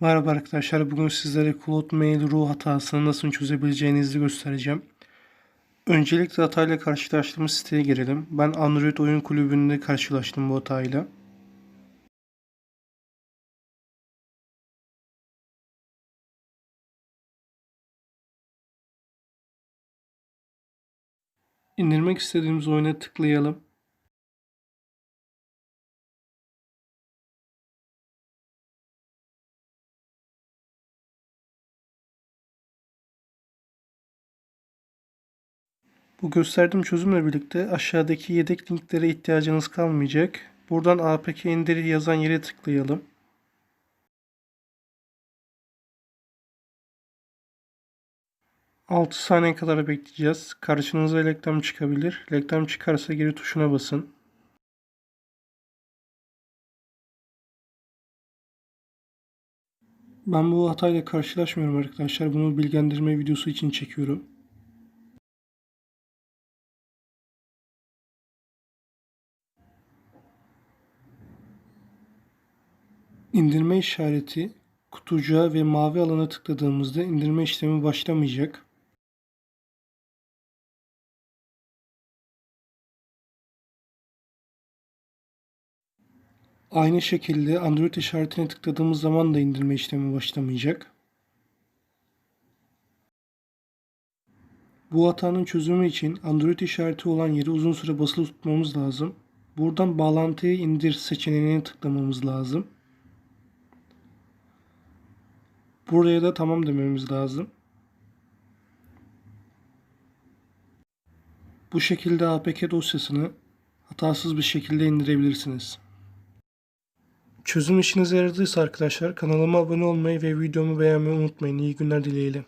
Merhaba arkadaşlar. Bugün sizlere Cloud Mail RAW hatasını nasıl çözebileceğinizi göstereceğim. Öncelikle hatayla karşılaştığımız siteye girelim. Ben Android oyun kulübünde karşılaştım bu hatayla. İndirmek istediğimiz oyuna tıklayalım. Bu gösterdiğim çözümle birlikte aşağıdaki yedek linklere ihtiyacınız kalmayacak. Buradan APK indir yazan yere tıklayalım. Altı saniye kadar bekleyeceğiz. Karşınıza reklam çıkabilir. Reklam çıkarsa geri tuşuna basın. Ben bu hatayla karşılaşmıyorum arkadaşlar. Bunu bilgilendirme videosu için çekiyorum. İndirme işareti kutucuğa ve mavi alana tıkladığımızda indirme işlemi başlamayacak. Aynı şekilde Android işaretine tıkladığımız zaman da indirme işlemi başlamayacak. Bu hatanın çözümü için Android işareti olan yeri uzun süre basılı tutmamız lazım. Buradan bağlantıyı indir seçeneğine tıklamamız lazım. Buraya da tamam dememiz lazım. Bu şekilde APK dosyasını hatasız bir şekilde indirebilirsiniz. Çözüm işinize yaradıysa arkadaşlar kanalıma abone olmayı ve videomu beğenmeyi unutmayın. İyi günler dileyelim.